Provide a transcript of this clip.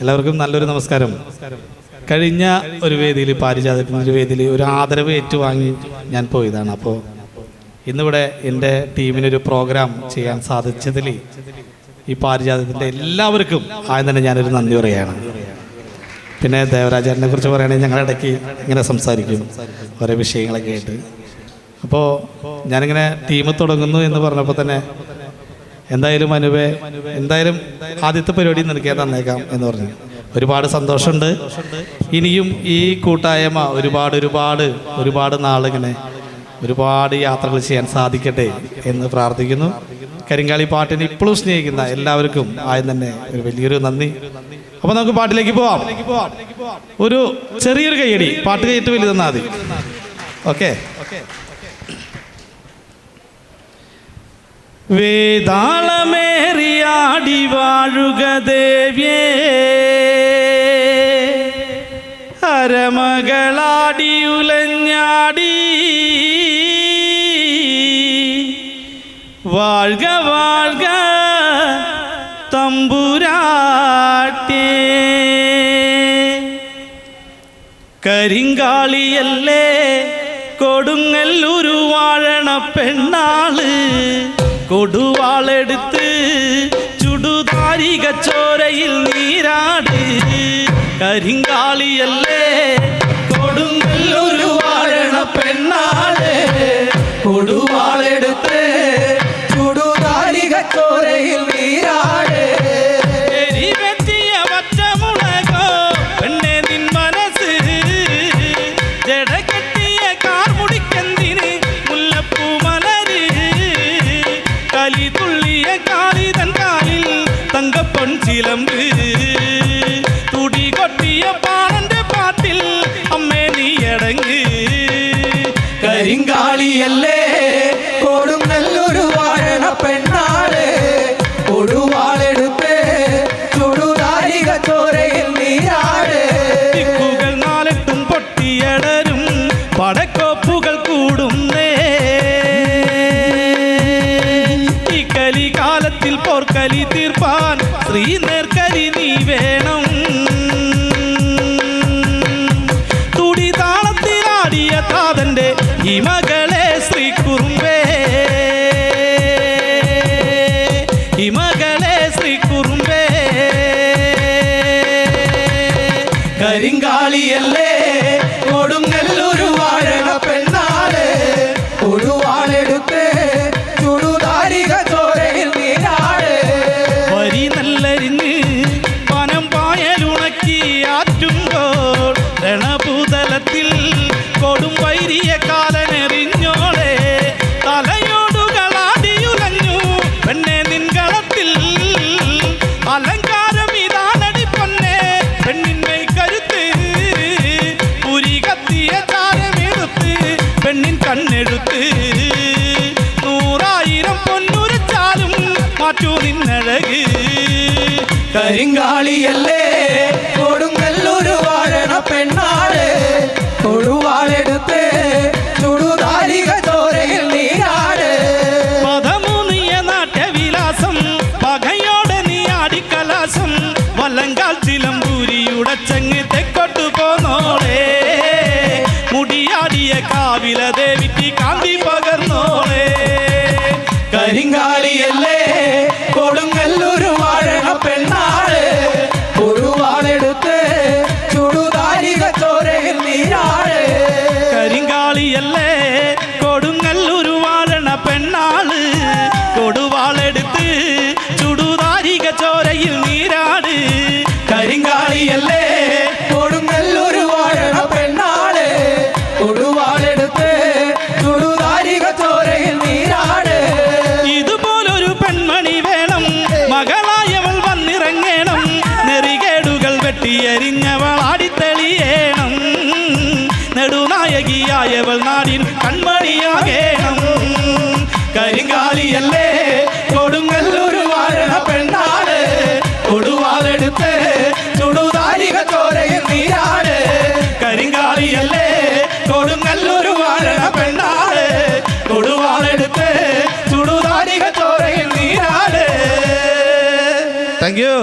എല്ലാവർക്കും നല്ലൊരു നമസ്കാരം. കഴിഞ്ഞ ഒരു വേദിയിൽ പാരിജാതത്തിന്റെ ഒരു വേദിയിൽ ഒരു ആദരവ് ഏറ്റുവാങ്ങി ഞാൻ പോയതാണ്. അപ്പോൾ ഇന്നിവിടെ എന്റെ ടീമിനൊരു പ്രോഗ്രാം ചെയ്യാൻ സാധിച്ചതിൽ ഈ പാരിജാതത്തിന്റെ എല്ലാവർക്കും ആദ്യം തന്നെ ഞാനൊരു നന്ദി പറയുകയാണ്. പിന്നെ ദേവരാജാരനെ കുറിച്ച് പറയുകയാണെങ്കിൽ ഞങ്ങളുടെ ഇടയ്ക്ക് ഇങ്ങനെ സംസാരിക്കും ഓരോ വിഷയങ്ങളൊക്കെ ആയിട്ട്. അപ്പോൾ ഞാനിങ്ങനെ ടീം തുടങ്ങുന്നു എന്ന് പറഞ്ഞപ്പോൾ തന്നെ എന്തായാലും അനുവേ എന്തായാലും ആദ്യത്തെ പരിപാടി നിനക്കേ തന്നേക്കാം എന്ന് പറഞ്ഞു. ഒരുപാട് സന്തോഷമുണ്ട്. ഇനിയും ഈ കൂട്ടായ്മ ഒരുപാട് ഒരുപാട് ഒരുപാട് നാളിങ്ങനെ ഒരുപാട് യാത്രകൾ ചെയ്യാൻ സാധിക്കട്ടെ എന്ന് പ്രാർത്ഥിക്കുന്നു. കരിങ്കാളി പാട്ടിനെ ഇപ്പോഴും സ്നേഹിക്കുന്ന എല്ലാവർക്കും ആദ്യം തന്നെ ഒരു വലിയൊരു നന്ദി. അപ്പൊ നമുക്ക് പാട്ടിലേക്ക് പോവാം. ഒരു ചെറിയൊരു കൈയടി പാട്ട് കൈയിട്ട് തന്നാൽ മതി. ഓക്കെ? വേതാളമേറിയാടി വാഴുക ദേവ്യേ അരമകളാടി ഉലഞ്ഞാടി. വാഴ്ക വാഴ്ക തമ്പുരാട്ടേ. കരിങ്കാളിയല്ലേ കൊടുങ്ങല്ലൂരു വാഴണ പെണ്ണാൾ. കൊടുവാളെടുത്ത് ചുടുതാരിക ചോരയിൽ നീരാട്. കരിങ്കാളിയല്ലേ மனம் சிலம்பு. துடி கொட்டிய பானந்த பாட்டில் அம்மே நீ அடங்கு. கரிங்காலி அல்லே கோடும் நல்லொரு வாழன பெண்ணாளே. ஒரு வாழெடுப்பே சுடுதாரிக சோரையில் நீராடு. திக்குகள் தீர்ப்பான் ശ്രീ നേർക്കരി നീ വേണം. തുടി താളത്തിലാടിയ താതന്റെ ഈ നിന്നഴക് കരിങ്കാളിയല്ലേ കൊടുങ്ങല്ലൊരു വാഴണ പെണ്ണാട്. കൊടുവാളെടുത്ത് ചുടുതാലിക ചോരയിൽ നീരാട്. പദമൂന്നിയ നാട്യവിലാസം പകയോടെ നീ ആടിക്കലാസം വല്ലങ്കാൽ ചിലമ്പൂരിയുടെ ചങ്ങ് തെക്കൊട്ടു പോന്നോളേ. മുടിയാടിയ കാവില നെടുനായകിയായവൾ നാടിൻ കൺമണിയാകേണം കരിങ്കാളിയല്ലേ കൊടുങ്ങല്ലൊരു വാഴണ പെണ്ണാട് കൊടുവാളെടുത്ത് ചുടുതാലിക ചോരയിൽ നീരാട് കരിങ്കാളിയല്ലേ കൊടുങ്ങല്ലൊരു വാഴണ പെണ്ണാട് കൊടുവാളെടുത്ത് ചുടുതാലിക ചോരയിൽ നീരാട് താങ്ക് യു